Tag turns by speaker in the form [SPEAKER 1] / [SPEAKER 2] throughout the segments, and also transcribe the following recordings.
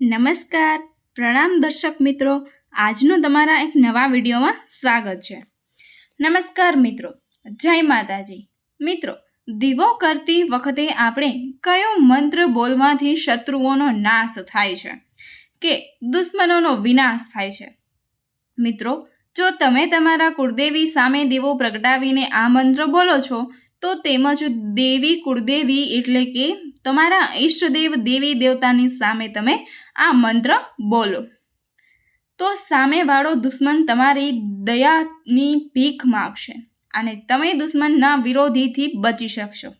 [SPEAKER 1] નમસ્કાર. પ્રણામ દર્શક મિત્રો, આજનો તમારા એક નવા વિડીયોમાં સ્વાગત છે. નમસ્કાર મિત્રો, જય માતાજી. મિત્રો, દીવો કરતી વખતે આપણે કયો મંત્ર બોલવાથી શત્રુઓનો નાશ થાય છે કે દુશ્મનોનો વિનાશ થાય છે? મિત્રો, જો તમે તમારા કુળદેવી સામે દીવો પ્રગટાવીને આ મંત્ર બોલો છો તો તેમજ દેવી કુળદેવી એટલે કે તમારા ઈષ્ટદેવ દેવી દેવતાની સામે તમે આ મંત્ર બોલો. તો સામેવાળો દુશ્મન તમારી દયાની ભીખ માગશે અને તમે દુશ્મનના વિરોધીથી બચી શકશો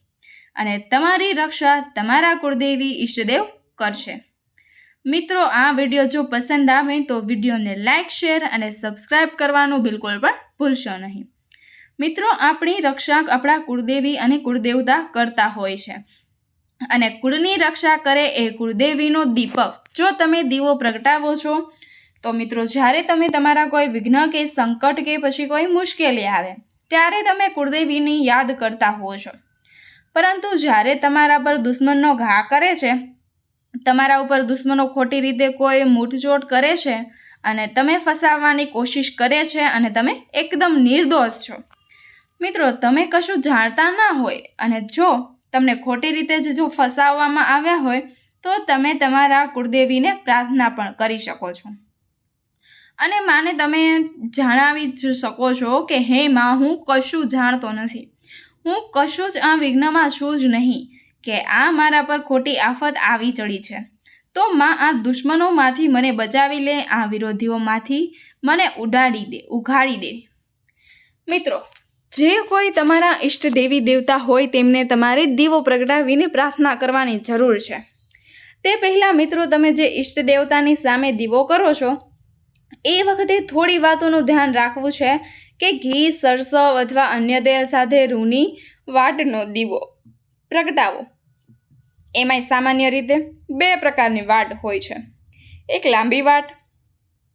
[SPEAKER 1] અને તમારી રક્ષા તમારા કુળદેવી ઈષ્ટદેવ કરશે. મિત્રો, આ વીડિયો જો પસંદ આવે તો વિડીયોને લાઇક શેર અને સબસ્ક્રાઇબ કરવાનું બિલકુલ પણ ભૂલશો નહીં. મિત્રો, આપણી રક્ષા આપણા કુળદેવી અને કુળદેવતા કરતા હોય છે. અને કુળની રક્ષા કરે એ કુળદેવીનો દીપક. જો તમે દીવો પ્રગટાવો છો, તો મિત્રો, જ્યારે તમે તમારા કોઈ વિઘ્ન કે સંકટ કે પછી કોઈ મુશ્કેલી આવે, ત્યારે તમે કુળદેવીની યાદ કરતા હો છો. પરંતુ જ્યારે તમારા પર દુશ્મનનો ઘા કરે છે, તમારા ઉપર દુશ્મનો ખોટી રીતે કોઈ મૂઠજોટ કરે છે, અને તમે ફસાવવાની કોશિશ કરે છે, અને તમે એકદમ નિર્દોષ છો. મિત્રો, તમે કશું જાણતા ના હોય અને જો તમને ખોટી રીતે જ જો ફસાવવામાં આવ્યા હોય, તો તમે તમારા કુળદેવીને પ્રાર્થના પણ કરી શકો છો. અને માને તમે જણાવી જ શકો છો કે, હે માં, હું કશું જાણતો નથી. હું કશું જ આ વિઘ્નમાં છું જ નહીં કે આ મારા પર ખોટી આફત આવી ચડી છે. તો માં, આ દુશ્મનોમાંથી મને બચાવી લે, આ વિરોધીઓમાંથી મને ઉડાડી દે, ઉઘાડી દે. મિત્રો જે કોઈ તમારા ઈષ્ટ દેવી દેવતા હોય તેમને તમારે દીવો પ્રગટાવીને પ્રાર્થના કરવાની જરૂર છે. તે પહેલાં મિત્રો તમે જે ઈષ્ટ દેવતાની સામે દીવો કરો છો, એ વખતે થોડી વાતોનું ધ્યાન રાખવું છે કે ઘી, સરસવ અથવા અન્ય તેલ સાથે રૂની વાટનો દીવો પ્રગટાવો. એમાંય સામાન્ય રીતે બે પ્રકારની વાટ હોય છે. એક લાંબી વાટ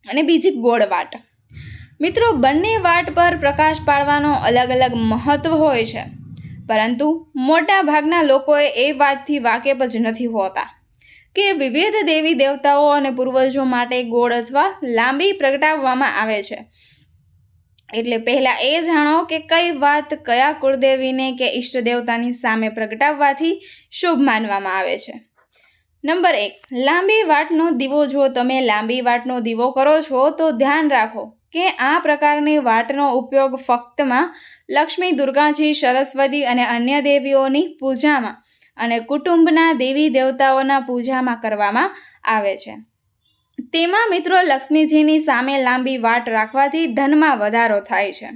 [SPEAKER 1] અને બીજી ગોળ વાટ. મિત્રો, બંને વાટ પર પ્રકાશ પાડવાનો અલગ અલગ મહત્વ હોય છે. પરંતુ મોટા ભાગના લોકોએ એ વાતથી વાકેફ જ નથી હોતા કે વિવિધ દેવી દેવતાઓ અને પૂર્વજો માટે ગોળ અથવા લાંબી પ્રગટાવવામાં આવે છે. એટલે પહેલાં એ જાણો કે કઈ વાત કયા કુળદેવીને કે ઈષ્ટ દેવતાની સામે પ્રગટાવવાથી શુભ માનવામાં આવે છે. નંબર એક, લાંબી વાટનો દીવો જો તમે લાંબી વાટનો દીવો કરો છો તો ધ્યાન રાખો. કે આ પ્રકારની વાટનો ઉપયોગ ફક્તમાં લક્ષ્મી દુર્ગાજી, સરસ્વતી અને અન્ય દેવીઓની પૂજામાં અને કુટુંબના દેવી દેવતાઓના પૂજામાં કરવામાં આવે છે. તેમાં મિત્રો લક્ષ્મીજીની સામે લાંબી વાટ રાખવાથી ધનમાં વધારો થાય છે.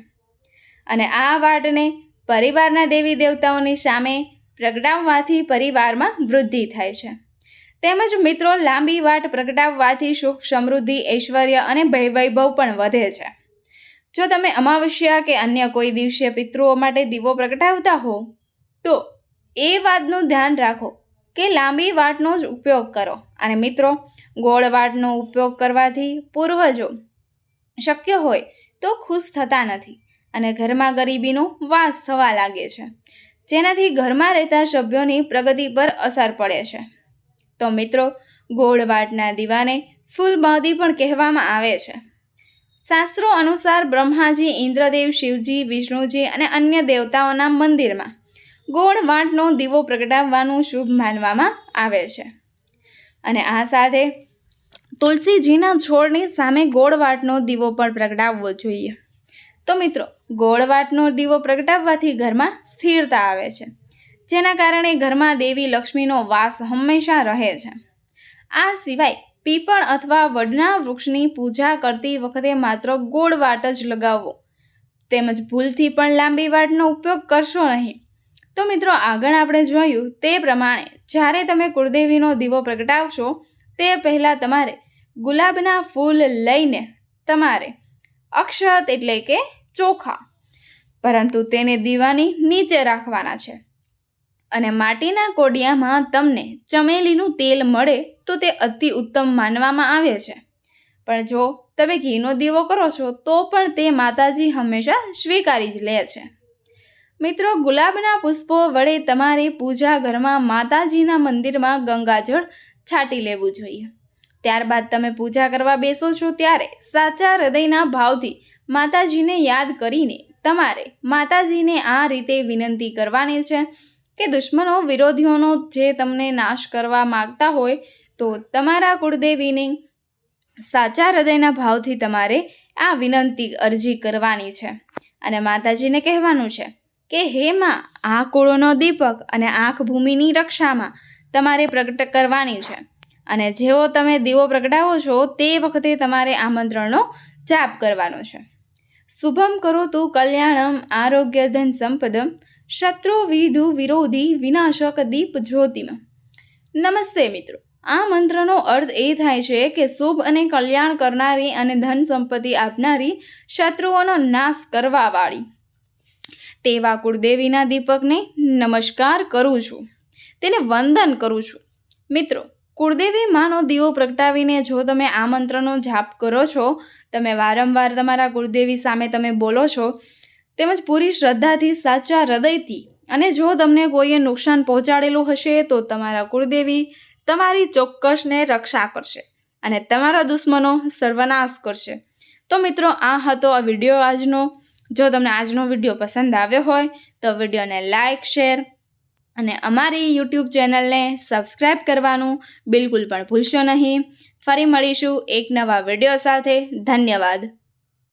[SPEAKER 1] અને આ વાટને પરિવારના દેવી દેવતાઓની સામે પ્રગટાવવાથી પરિવારમાં વૃદ્ધિ થાય છે. તેમજ મિત્રો, લાંબી વાટ પ્રગટાવવાથી સુખ, સમૃદ્ધિ, ઐશ્વર્ય અને વૈભવ પણ વધે છે. જો તમે અમાવસ્યા કે અન્ય કોઈ દિવસે પિતૃઓ માટે દીવો પ્રગટાવતા હો, તો એ વાતનું ધ્યાન રાખો કે લાંબી વાટનો જ ઉપયોગ કરો. અને મિત્રો, ગોળ વાટનો ઉપયોગ કરવાથી પૂર્વજો શક્ય હોય તો ખુશ થતા નથી અને ઘરમાં ગરીબીનો વાસ થવા લાગે છે. જેનાથી ઘરમાં રહેતા સભ્યોની પ્રગતિ પર અસર પડે છે. તો મિત્રો, ગોળવાટના દીવાને દીવાને ફૂલબાદી પણ કહેવામાં આવે છે. શાસ્ત્રો અનુસાર બ્રહ્માજી, ઇન્દ્રદેવ, શિવજી, વિષ્ણુજી અને અન્ય દેવતાઓના મંદિરમાં ગોળવાટનો દીવો પ્રગટાવવાનું શુભ માનવામાં આવે છે. અને આ સાથે તુલસીજીના છોડની સામે ગોળવાટનો દીવો પણ પ્રગટાવવો જોઈએ. તો મિત્રો, ગોળવાટનો દીવો પ્રગટાવવાથી ઘરમાં સ્થિરતા આવે છે. જેના કારણે ઘરમાં દેવી લક્ષ્મીનો વાસ હંમેશા રહે છે. આ સિવાય પીપળ અથવા વડના વૃક્ષની પૂજા કરતી વખતે માત્ર ગોળ વાટ જ લગાવવો તેમજ ભૂલથી પણ લાંબી વાટનો ઉપયોગ કરશો નહીં. તો મિત્રો, આગળ આપણે જોયું તે પ્રમાણે જ્યારે તમે કુળદેવીનો દીવો પ્રગટાવશો, તે પહેલાં તમારે ગુલાબના ફૂલ લઈને તમારે અક્ષત એટલે કે ચોખા, પરંતુ તેને દીવાની નીચે રાખવાના છે. અને માટીના કોડિયામાં તમને ચમેલીનું તેલ મળે તો તે અતિ ઉત્તમ માનવામાં આવે છે. પણ જો તમે ઘીનો દીવો કરો છો, તો પણ તે માતાજી હંમેશા સ્વીકારી જ લે છે. મિત્રો, ગુલાબના પુષ્પો વડે તમારી પૂજા ઘરમાં માતાજીના મંદિરમાં ગંગાજળ છાંટી લેવું જોઈએ. ત્યારબાદ તમે પૂજા કરવા બેસો છો ત્યારે સાચા હૃદયના ભાવથી માતાજીને યાદ કરીને તમારે માતાજીને આ રીતે વિનંતી કરવાની છે. કે દુશ્મનો વિરોધીઓનો જે તમને નાશ કરવા માગતા હોય, તો તમારા કુળદેવીને સાચા હૃદયના ભાવથી તમારે આ વિનંતી અરજી કરવાની છે. અને માતાજીને કહેવાનું છે કે, હે માં, આ કુળોનો દીપક અને આંખ ભૂમિની રક્ષામાં તમારે પ્રગટ કરવાની છે. અને જેવો તમે દીવો પ્રગટાવો છો, તે વખતે તમારે આમંત્રણનો જાપ કરવાનો છે. શુભમ કરોતુ કલ્યાણમ આરોગ્ય ધન સંપદમ શત્રુ, વિધુ, વિરોધી, વિનાશક, દીપ, જ્યોતિમ. નમસ્તે મિત્રો. આ મંત્રનો અર્થ એ થાય છે કે શુભ અને કલ્યાણ કરનારી અને ધન સંપત્તિ આપનારી શત્રુઓનો નાશ કરવાવાળી. તેવા કુળદેવીના દીપકને નમસ્કાર કરું છું. તેને વંદન કરું છું. મિત્રો, કુળદેવી માનો દીવો પ્રગટાવીને જો તમે આ મંત્રનો જાપ કરો છો, તમે વારંવાર તમારા કુળદેવી સામે તમે બોલો છો તેમજ પૂરી શ્રદ્ધાથી સાચા હૃદયથી. અને જો તમને કોઈએ નુકસાન પહોંચાડેલું હશે, તો તમારા કુળદેવી તમારી ચોક્કસને રક્ષા કરશે અને તમારા દુશ્મનો સર્વનાશ કરશે. તો મિત્રો, આ હતો આ વીડિયો આજનો. જો તમને આજનો વીડિયો પસંદ આવ્યો હોય, તો વિડીયોને લાઇક શેર અને અમારી યુટ્યુબ ચેનલને સબસ્ક્રાઈબ કરવાનું બિલકુલ પણ ભૂલશો નહીં. ફરી મળીશું એક નવા વીડિયો સાથે. ધન્યવાદ.